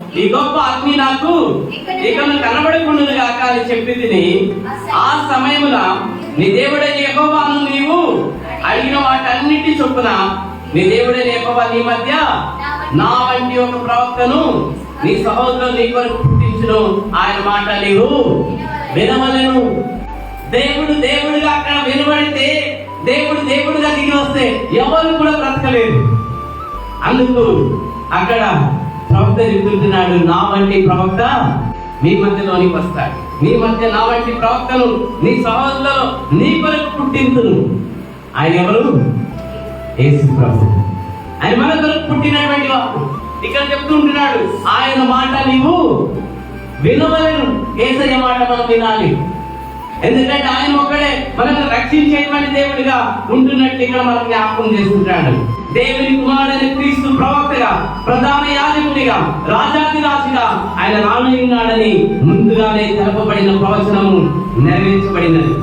ఈ గొప్ప అగ్ని నాకు ఇకను కనబడకుండా గాక అని చెప్పి తిని ఆ సమయమున నీ దేవుడైన యెహోవాను నీవు అడిగిన వాటన్నిటి చొప్పున నీ దేవుడైన యెహోవా నీ మధ్య నా వంటి ఒక ప్రవక్తను నీ సహోదరులు నీ కొరకు పుట్టించును. ఆయన మాట నీవు వినవలను. దేవుడు దేవుడుగా అక్కడ వినబడితే దేవుడు దేవుడుగా దిగి వస్తే ఎవరు కూడా బ్రతకలేదు అందుకు అక్కడ ప్రవక్త చెబుతున్నాడు నా వంటి ప్రవక్త మీ మధ్యలోనికి వస్తాడు. నీ మధ్య నా వంటి ప్రవక్తను నీ సహోదరులలో నీ కొరకు పుట్టింతును ఆయన ఎవరు? యేసు ప్రభు. ఆయన మన కొరకు పుట్టినటువంటి వాడు ఇక్కడ చెప్తుంటున్నాడు ఆయన మాట నీవు వినవలను. ఏసయ్య మాట మనం వినాలి. ఎందుకంటే ఆయన ఒక్కడే మనల్ని రక్షించేటువంటి దేవుడిగా ఉంటున్నట్టు ఇక్కడ మనం జ్ఞాపకం చేసుకుంటాడు దేవుని కుమారుడైన క్రీస్తు ప్రవక్తగా ప్రధాన యాజకుడిగా రాజాది రాజుగా ఆయన రానున్నాడని ముందుగానే తెలపబడిన ప్రవచనము నెరవేర్చబడినది.